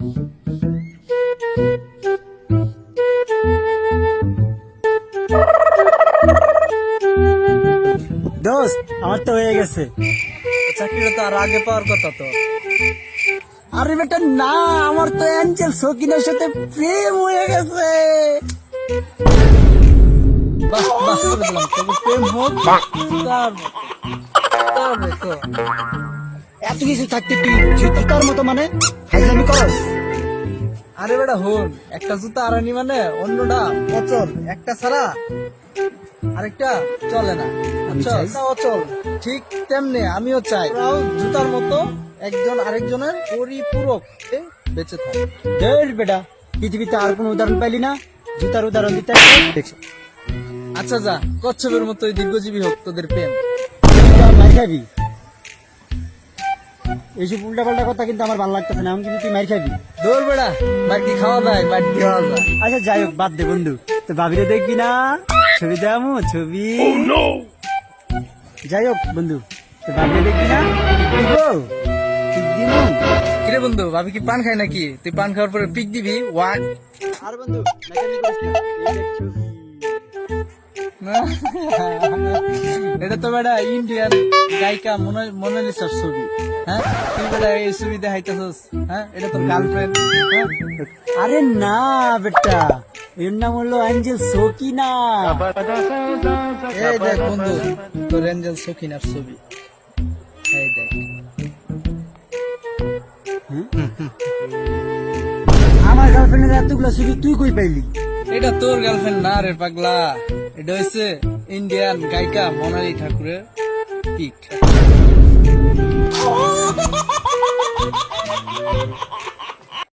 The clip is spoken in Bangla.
দোস্ত আমার তো হয়ে গেছে। চাকরিটা তো আর আগে পাওয়ার কথা তো। আরে বেটা না আমার তো অ্যাঞ্জেল সকিনের সাথে প্রেম হয়ে গেছে। বাহ বাহ তবে প্রেম হোক তার এত কিছু থাকতে তুই জুতার মতো মানে? ফাইজলামি করস? আরে বেটা হন একটা জুতা আরানি মানে অন্যটা অচল একটা ছাড়া আরেকটা চলে না। না অচল ঠিক তেমনি আমিও চাই। জুতার মতো একজন আরেকজনের পরিপূরক বেঁচে থাকে। দেখ বেটা পৃথিবীতে আর কোনো উদাহরণ পাইলি না? জুতার উদাহরণ দিতে দেখছি। আচ্ছা যা কচ্ছপের মতো দীর্ঘজীবী হোক তোদের প্রেম। খাবি? এইসব উল্টা পাল্টা কথা কিন্তু আমার ভালো লাগতেছে না আমি কিন্তু তুই মার খাবি দৌড় বেড়া কি খাওয়া মার কি খাওয়া যায়? আচ্ছা যাই হোক বাদ দে বন্ধু। তো ভাবিরে দেখবি না ছবি দেখামু ছবি। যাই হোক বন্ধু তো ভাবিরে দেখবি না দিব কিরে বন্ধু ভাবি কি পান খায় নাকি? তুই পান খাওয়ার পরে পিক দিবি? ওয়াট আর বন্ধু না। এটা তো বেটা ইন্ডিয়ান গায়িকা মোনা- মোনালিসার ছবি হ্যাঁ? তুই বেটা এই ছবি দেখাইতেছস হ্যাঁ? এটা তোর গার্লফ্রেন্ড আরে না, বেটা। এর নাম হলো অ্যাঞ্জেল সকিনা এই দেখ বন্ধু, তোর এঞ্জেল সখিনার ছবি। এই দেখ। আমার গার্লফ্রেন্ডের এতগুলো ছবি তুই কই পাইলি? এটা তোর গার্লফ্রেন্ড না রে পাগলা। এটা হচ্ছে ইন্ডিয়ান গায়িকা মোনালি ঠাকুরের পিক